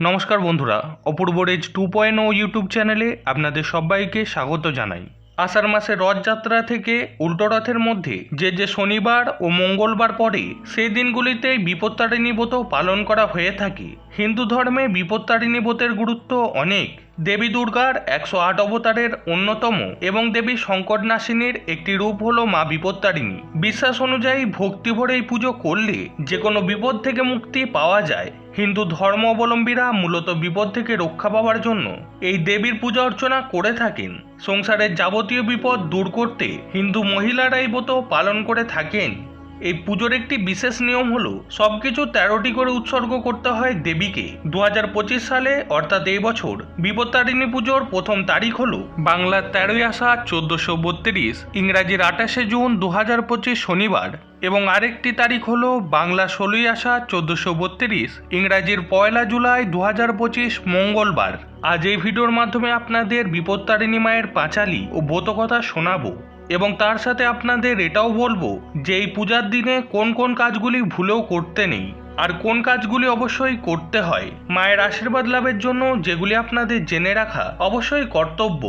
নমস্কার বন্ধুরা, অপূর্ব রেজ টু পয়েন্ট ও ইউটিউব চ্যানেলে আপনাদের সবাইকে স্বাগত জানাই। আষাঢ় মাসে রথযাত্রা থেকে উল্টো রথের মধ্যে যে যে শনিবার ও মঙ্গলবার পরে সেই দিনগুলিতে বিপত্তারিণী ব্রত পালন করা হয়ে থাকে। হিন্দু ধর্মে বিপত্তারিণী ব্রতের গুরুত্ব অনেক। দেবী দুর্গার একশো আট অবতারের অন্যতম এবং দেবী সংকটনাশিনীর একটি রূপ হলো মা বিপত্তারিণী। বিশ্বাস অনুযায়ী ভক্তি ভরে এই পুজো করলে যে কোনো বিপদ থেকে মুক্তি পাওয়া যায়। হিন্দু ধর্ম অবলম্বীরা মূলত বিপদ থেকে রক্ষা পাওয়ার জন্য এই দেবীর পূজা অর্চনা করে থাকেন। সংসারের যাবতীয় বিপদ দূর করতে হিন্দু মহিলারা এই ব্রত পালন করে থাকেন। এই পুজোর একটি বিশেষ নিয়ম হলো, সবকিছু তেরোটি করে উৎসর্গ করতে হয় দেবীকে। দু হাজার পঁচিশ সালে, অর্থাৎ এই বছর, বিপত্তারিণী পুজোর প্রথম তারিখ হলো বাংলার তেরোই আসা চোদ্দশো বত্রিশ, ইংরাজির আঠাশে জুন দু হাজার পঁচিশ শনিবার। এবং আরেকটি তারিখ হলো বাংলা ষোলোই আসা চোদ্দশো বত্রিশ, ইংরাজির পয়লা জুলাই দু হাজার পঁচিশ মঙ্গলবার। আজ এই ভিডিওর মাধ্যমে আপনাদের বিপত্তারিণী মায়ের পাঁচালি ও ব্রতকথা শোনাবো এবং তার সাথে আপনাদের এটাও বলব যে এই পূজার দিনে কোন কোন কাজগুলি ভুলেও করতে নেই আর কোন কাজগুলি অবশ্যই করতে হয়। মায়ের আশীর্বাদ লাভের জন্য যেগুলি আপনাদের জেনে রাখা অবশ্যই কর্তব্য।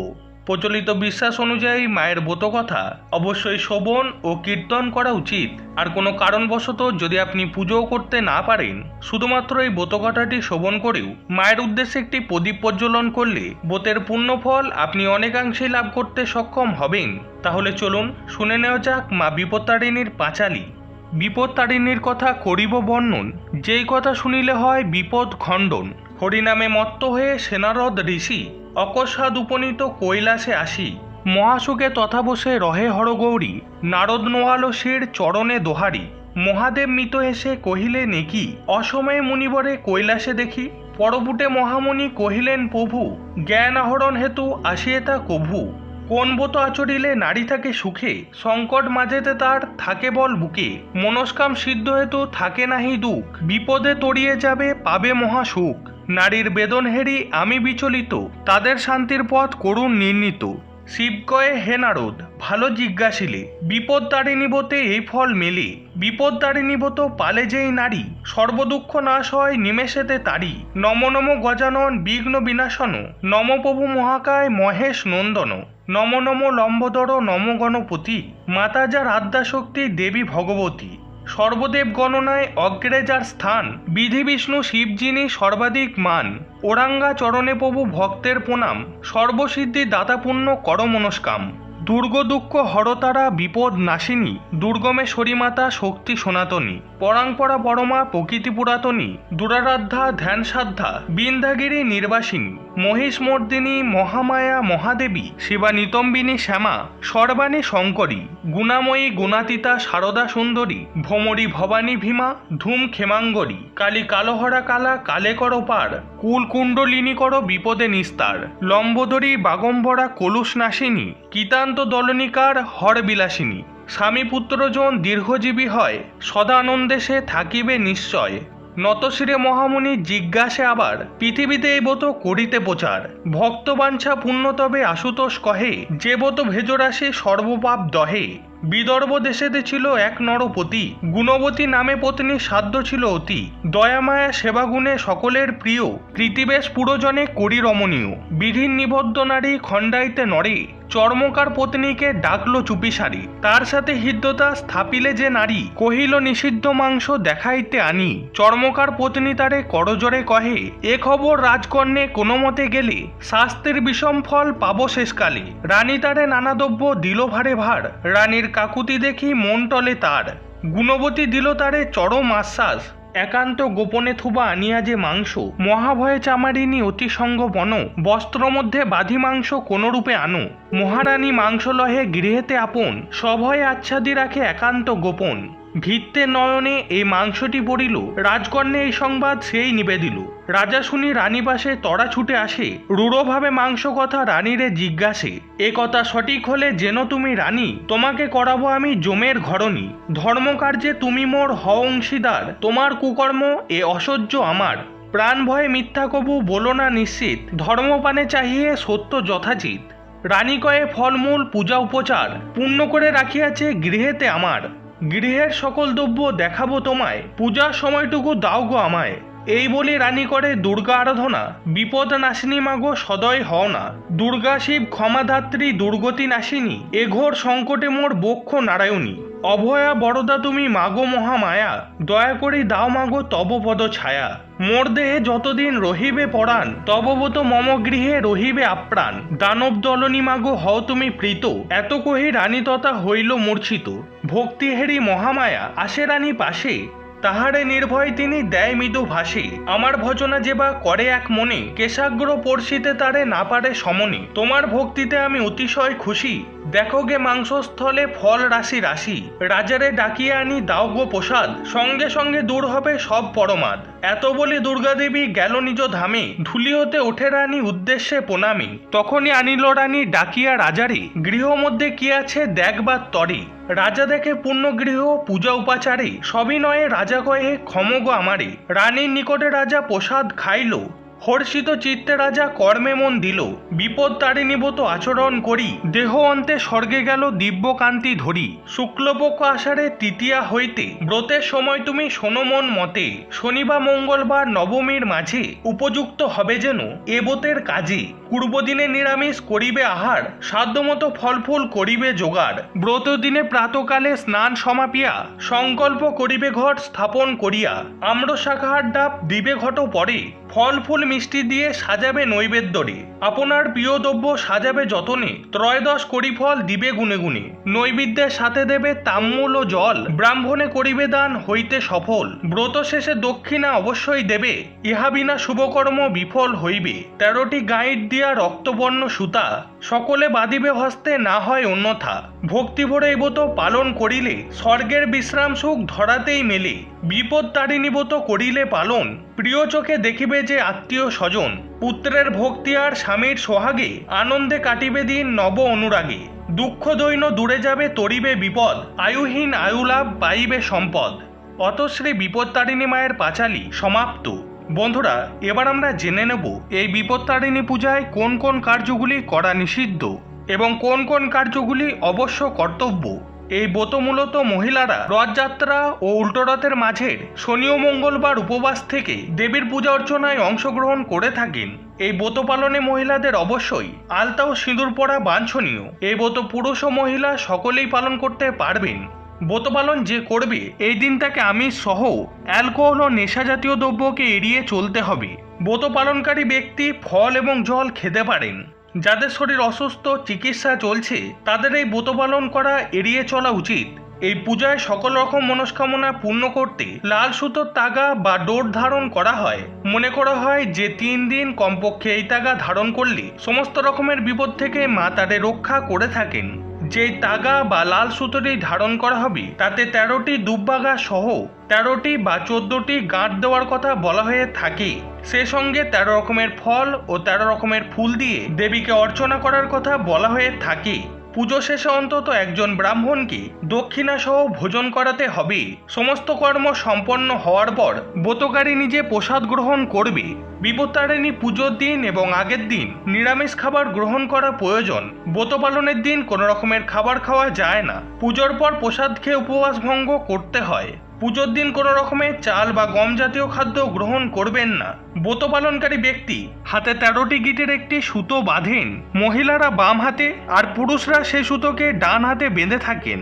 প্রচলিত বিশ্বাস অনুযায়ী মায়ের ব্রতকথা অবশ্যই শোভন ও কীর্তন করা উচিত। আর কোনো কারণবশত যদি আপনি পুজোও করতে না পারেন, শুধুমাত্র এই ব্রতকথাটি শোভন করেও মায়ের উদ্দেশ্যে একটি প্রদীপ প্রজ্বলন করলে ব্রতের পুণ্যফল আপনি অনেকাংশেই লাভ করতে সক্ষম হবেন। তাহলে চলুন শুনে নেওয়া যাক মা বিপত্তারিণীর পাঁচালী। বিপত্তারিণীর কথা করিব বর্ণন, যেই কথা শুনিলে হয় বিপদ খণ্ডন। হরিনামে মত্ত হয়ে সেনারদ ঋষি অকস্মাদ উপনীত কৈলাসে আসি। মহাসুখে তথা বসে রহে হরগৌরী, নারদ নোয়ালো শির চরণে দোহারি। মহাদেব মিত এসে কহিলে নেকি অসময়ে মুনিবরে কৈলাসে দেখি। পরপুটে মহামুনি কহিলেন, প্রভু, জ্ঞান আহরণ হেতু আসিয়ে তা কভু। কোন ব্রত আচরিলে নারী থাকে সুখে, সংকট মাঝেতে তার থাকে বল বুকে। মনস্কাম সিদ্ধ হেতু থাকে নাহি দুঃখ, বিপদে তড়িয়ে যাবে, পাবে মহা সুখ। নারীর বেদন হেরি আমি বিচলিত, তাদের শান্তির পথ করুণ নির্ণীত। শিব কয়ে হে নারদ, ভালো জিজ্ঞাসিলে বিপদ তারিণী বতে এই ফল মেলে বিপদ তারিণী বত পালে যেই নারী, সর্বদুঃখ নাশ হয় নিমেষেতে তারি নম নম গজানন বিঘ্ন বিনাশন, নম প্রভু মহাকায় মহেশ নন্দন, নম নম লম্বদর নম গণপতি, মাতা যার আদ্যাশক্তি দেবী ভগবতী। সর্বদেব গণনায় অগ্রে যার স্থান বিধি বিষ্ণু শিব যিনি সর্বাধিক মান। ওরাঙ্গা চরণে প্রভু ভক্তের প্রণাম, সর্বসিদ্ধি দাতা পুণ্য করমনস্কাম। দুর্গ দুঃখ হরতারা বিপদ নাশিনী, দুর্গমে শরীমাতা শক্তি সনাতনী। পরাংপরা পরমা প্রকৃতি পুরাতনী, দুরারাধ্যা ধ্যান সাধ্যা বিন্ধাগিরি নির্বাসিনী। মহিষমর্দিনী, মহামায়া, মহাদেবী, শিবা নিতম্বিনী শ্যামা, সর্বাণী শঙ্করী, গুণাময়ী গুণাতীতা শারদা সুন্দরী, ভ্রমরী ভবানী ভীমা, ধূম ক্ষেমাঙ্গরী, কালী কালোহরা কালা, কালে কর পার, কুল কুণ্ডলিনী কর বিপদে নিস্তার, লম্বোদরী বাগম্বরা কলুষ নাশিনী, কিতান্ত দলনিকার হর বিলাসিনী স্বামী পুত্রজন দীর্ঘজীবী হয়, সদানন্দে সে থাকিবে নিশ্চয়। নতশিরে মহামুনি জিজ্ঞাসে আবার, পৃথিবীতে এই ব্রত করিতে প্রচার? ভক্তবাঞ্ছা তবে আশুতোষ কহে, যে ব্রত ভেজরাশি সর্বপাপ দহে। বিদর্ভ দেশেতে ছিল এক নরপতি। গুণবতী নামে পত্নী সাধ্য ছিল অতি। দয়ামায়া সেবাগুণে সকলের প্রিয়। কৃতিবেশ পুরোজনে করি রমণীয় বিধির নিবদ্ধ নারী খণ্ডাইতে নড়ে। চর্মকার পত্নীকে ডাকলো চুপিসারি। তার সাথে হৃদ্যতা স্থাপিলে যে নারী, কহিল নিষিদ্ধ মাংস দেখাইতে আনি। চর্মকার পত্নী তারে করজরে কহে, এ খবর রাজকন্যে কোনো মতে গেলে শাস্তির বিষম ফল পাবো শেষকালে। রানী তারে নানা দ্রব্য দিল ভারে ভার। রানীর কাকুতি দেখি মন টলে তার। গুণবতী দিল তারে চরম আশ্বাস। একান্ত গোপনে থুবা আনিয়া যে মাংস। মহাভয়ে চামারিনী অতিসঙ্গ বন। বস্ত্র মধ্যে বাধি মাংস কোনরূপে আনো। মহারানী মাংস লহে গৃহেতে আপন। সভয়ে আচ্ছাদি রাখে একান্ত গোপন। ভিত্তে নয়নে এই মাংসটি পড়িল রাজকন্যে এই সংবাদ সেই নিবেদিল। রাজা শুনি রানী পাশে তড়া ছুটে আসে। রূঢ়ভাবে মাংস কথা রানীরে জিজ্ঞাসে, এ কথা সঠিক হলে যেন তুমি রানী, তোমাকে করাবো আমি জমের ঘরণী। ধর্মকার্যে তুমি মোর হ অংশীদার তোমার কুকর্ম এ অসহ্য আমার। প্রাণ ভয়ে মিথ্যা কবু বলো না নিশ্চিত, ধর্মপানে চাহিয়ে সত্য যথাচিত। রানী কয়ে, ফলমূল, পূজা, উপচার, পূর্ণ করে রাখিয়াছে গৃহেতে আমার। গৃহের সকল দ্রব্য দেখাবো তোমায়। পূজার সময়টুকু দাও গো আমায়। এই বলে রানী করে দুর্গা আরাধনা। বিপদ নাশিনী মাগো সদয় হও না। দুর্গা শিব ক্ষমাধাত্রী দুর্গতি নাশিনী। এঘোর সংকটে মোর বক্ষ নারায়ণী। অভয়া বড়দা তুমি মাগো মহামায়া, দয়া করে দাও মাগো তব পদ ছায়া। মোর দেহে যতদিন রহিবে পরাণ, তববত মম গৃহে রহিবে আপ্রাণ। দানব দলনী মাগো, হও তুমি প্রীত, এত কহি রানী তথা হইল মূর্ছিত। ভক্তি হেরি মহামায়া, আসে রানী পাশে। তাহারে নির্ভয় তিনি দেয় মৃদু ভাসে। আমার ভজনা যে বা করে এক মনে, কেশাগ্র পড়শিতে তারে না পারে সমনে। তোমার ভক্তিতে আমি অতিশয় খুশি। দেখো গে মাংসস্থলে ফল রাশি রাশি। রাজারে ডাকিয়ে আনি দাও গো প্রসাদ। সঙ্গে সঙ্গে দূর হবে সব পরমাদ। এত বলে দুর্গাদেবী গেল নিজ ধামে। ধুলি হতে ওঠে রানী উদ্দেশ্যে প্রণামী। তখনই আনিল রানী ডাকিয়া রাজারে গৃহ মধ্যে কি আছে দেখবার তরে। রাজা দেখে পূর্ণগৃহ পূজা উপাচারে। সবই নয়ে রাজা কয়ে ক্ষমগ আমারে। রানীর নিকটে রাজা প্রসাদ খাইল। হর্ষিত চিত্তে রাজা কর্মে মন দিল। বিপদ তারিণীবত আচরণ করি। দেহ অন্তে স্বর্গে গেল দিব্যকান্তি ধরি। শুক্লপক্ষ আষাঢ়ে তৃতীয়া হইতে। ব্রতের সময় তুমি সোনমন মন মতে। শনিবার মঙ্গলবার নবমীর মাঝে উপযুক্ত হবে যেন এবতের কাজে। পূর্বদিনে নিরামিষ করিবে আহার, সাধ্যমতো ফল ফুল করিবে জোগাড়। ব্রত দিনে প্রাতকালে স্নান সমাপিয়া, সংকল্প করিবে ঘট স্থাপন করিয়া আম্র শাখাহার ডাব দিবে ঘট পরে ফল ফুল মিষ্টি দিয়ে সাজাবে নৈবেদ্যরে আপনার প্রিয় দ্রব্য সাজাবে যতনে, ত্রয়োদশ করি ফল দিবে গুনে গুনে। নৈবেদ্যের সাথে দেবে তাম্মূল ও জল, ব্রাহ্মণে করিবে দান হইতে সফল। ব্রত শেষে দক্ষিণা অবশ্যই দেবে, ইহা বিনা শুভকর্ম বিফল হইবে। তেরোটি গাইড দিয়া রক্তবর্ণ সুতা, সকলে বাঁধিবে হস্তে না হয় অন্যথা। ভক্তি ভরে এই ব্রত পালন করিলে, স্বর্গের বিশ্রাম সুখ ধরাতেই মেলে। বিপদ তারিণী করিলে পালন, প্রিয় চোখে দেখিবে যে আত্মীয় স্বজন। পুত্রের ভক্তি আর স্বামীর সোহাগে, আনন্দে কাটিবে দিন নব অনুরাগে। দুঃখ দৈন্য দূরে যাবে, তরিবে বিপদ, আয়ুহীন আয়ুলাভ পাইবে সম্পদ। অত শ্রী বিপত্তারিণী মায়ের পাঁচালী সমাপ্ত। বন্ধুরা, এবার আমরা জেনে নেব এই বিপত্তারিণী পূজায় কোন কোন কার্যগুলি করা নিষিদ্ধ এবং কোন কোন কার্যগুলি অবশ্য কর্তব্য। এই ব্রত মূলত মহিলারা রথযাত্রা ও উল্টোরথের মাঝের শনি ও মঙ্গলবার উপবাস থেকে দেবীর পূজা অর্চনায় অংশগ্রহণ করে থাকেন। এই ব্রত পালনে মহিলাদের অবশ্যই আলতা ও সিঁদুর পরা বাঞ্ছনীয়। এই ব্রত পুরুষ ও মহিলা সকলেই পালন করতে পারবেন। ব্রত পালন যে করবে, এই দিন তাকে আমিষ সহ অ্যালকোহল ও নেশা জাতীয় দ্রব্যকে এড়িয়ে চলতে হবে। ব্রত পালনকারী ব্যক্তি ফল এবং জল খেতে পারেন। যাদের শরীর অসুস্থ, চিকিৎসা চলছে, তাদের এই ব্রত পালন করা এড়িয়ে চলা উচিত। এই পূজায় সকল রকম মনস্কামনা পূর্ণ করতে লাল সুতোর তাগা বা ডোর ধারণ করা হয়। মনে করা হয় যে তিন দিন কমপক্ষে এই তাগা ধারণ করলে সমস্ত রকমের বিপদ থেকে মা তাদের রক্ষা করে থাকেন। যেই তাগা বা লাল সুতোটি ধারণ করা হবে, তাতে তেরোটি দুব্বাগা সহ তেরোটি বা চোদ্দটি গাঁট দেওয়ার কথা বলা হয়ে থাকে। সে সঙ্গে তেরো রকমের ফল ও তেরো রকমের ফুল দিয়ে দেবীকে অর্চনা করার কথা বলা হয়ে থাকে। পুজো শেষে অন্তত একজন ব্রাহ্মণকে দক্ষিণাসহ ভোজন করাতে হবে। সমস্ত কর্ম সম্পন্ন হওয়ার পর ব্রতকারী নিজে প্রসাদ গ্রহণ করবে। বিপত্তারিণী পুজোর দিন এবং আগের দিন নিরামিষ খাবার গ্রহণ করা প্রয়োজন। বোত পালনের দিন কোনো রকমের খাবার খাওয়া যায় না। পুজোর পর প্রসাদ খেয়ে উপবাস ভঙ্গ করতে হয়। পুজোর দিন কোনো রকমের চাল বা গম জাতীয় খাদ্য গ্রহণ করবেন না। ব্রত পালনকারী ব্যক্তি হাতে তেরোটি গিটের একটি সুতো বাঁধেন। মহিলারা বাম হাতে আর পুরুষরা সেই সুতোকে ডান হাতে বেঁধে থাকেন।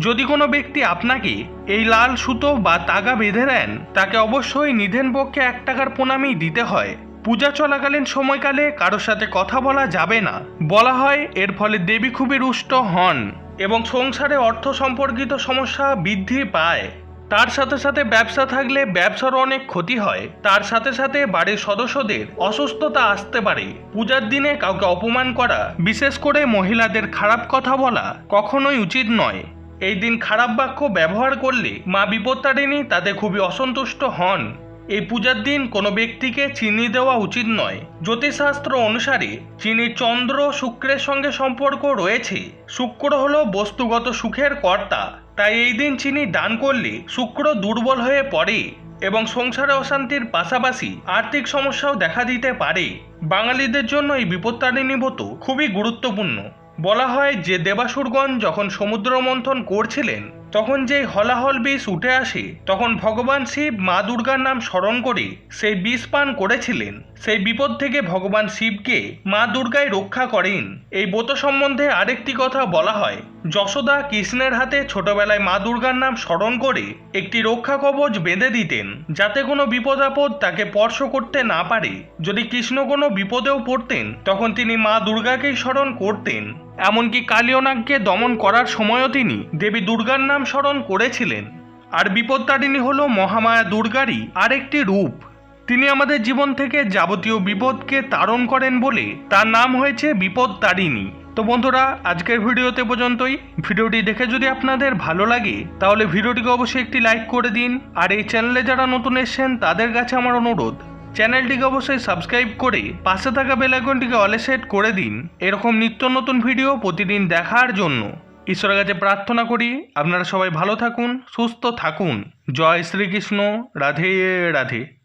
যদি কোনো ব্যক্তি আপনাকে এই লাল সুতো বা তাগা বেঁধে দেন, তাকে অবশ্যই নিধেন পক্ষে এক টাকার প্রণামী দিতে হয়। পূজা চলাকালীন সময়কালে কারোর সাথে কথা বলা যাবে না। বলা হয়, এর ফলে দেবী খুবই রুষ্ট হন এবং সংসারে অর্থ সম্পর্কিত সমস্যা বৃদ্ধি পায়। তার সাথে সাথে ব্যবসা থাকলে ব্যবসার অনেক ক্ষতি হয়। তার সাথে সাথে বাড়ির সদস্যদের অসুস্থতা আসতে পারে। পূজার দিনে কাউকে অপমান করা, বিশেষ করে মহিলাদের খারাপ কথা বলা, কখনোই উচিত নয়। এই দিন খারাপ বাক্য ব্যবহার করলে মা বিপত্তারিণী তাতে খুবই অসন্তুষ্ট হন। এই পূজার দিন কোনো ব্যক্তিকে চিনি দেওয়া উচিত নয়। জ্যোতিষশাস্ত্র অনুসারে চিনির চন্দ্র শুক্রের সঙ্গে সম্পর্ক রয়েছে। শুক্র হলো বস্তুগত সুখের কর্তা। তাই এই দিন চিনি দান করলে শুক্র দুর্বল হয়ে পড়ে এবং সংসারে অশান্তির পাশাপাশি আর্থিক সমস্যাও দেখা দিতে পারে। বাঙালিদের জন্য এই বিপত্তারিণী ব্রত খুবই গুরুত্বপূর্ণ। বলা হয় যে দেবাসুরগণ যখন সমুদ্র মন্থন করছিলেন তখন যেই হলাহল বিষ উঠে আসে, তখন ভগবান শিব মা দুর্গার নাম স্মরণ করে সেই বিষ পান করেছিলেন। সেই বিপদ থেকে ভগবান শিবকে মা দুর্গাই রক্ষা করেন। এই ব্রত সম্বন্ধে আরেকটি কথা বলা হয়। যশোদা কৃষ্ণের হাতে ছোটবেলায় মা দুর্গার নাম স্মরণ করে একটি রক্ষা কবচ বেঁধে দিতেন, যাতে কোনো বিপদ আপদ তাকে স্পর্শ করতে না পারে। যদি কৃষ্ণ কোনো বিপদেও পড়তেন, তখন তিনি মা দুর্গাকেই স্মরণ করতেন। এমনকি কালিয়নাগকে দমন করার সময়ও তিনি দেবী দুর্গার নাম স্মরণ করেছিলেন। আর বিপদতারিণী হল মহামায়া দুর্গারই আরেকটি রূপ। তিনি আমাদের জীবন থেকে যাবতীয় বিপদকে তারণ করেন বলে তার নাম হয়েছে বিপদ তারিণী তো বন্ধুরা, আজকের ভিডিওতে পর্যন্তই। ভিডিওটি দেখে যদি আপনাদের ভালো লাগে, তাহলে ভিডিওটিকে অবশ্যই একটি লাইক করে দিন। আর এই চ্যানেলে যারা নতুন এসেছেন, তাদের কাছে আমার অনুরোধ, চ্যানেলটিকে অবশ্যই সাবস্ক্রাইব করে পাশে থাকা বেল আইকনটিকে অলে সেট করে দিন। এরকম নিত্য নতুন ভিডিও প্রতিদিন দেখার জন্য। ঈশ্বরের কাছে প্রার্থনা করি, আপনারা সবাই ভালো থাকুন, সুস্থ থাকুন। জয় শ্রীকৃষ্ণ, রাধে রাধে।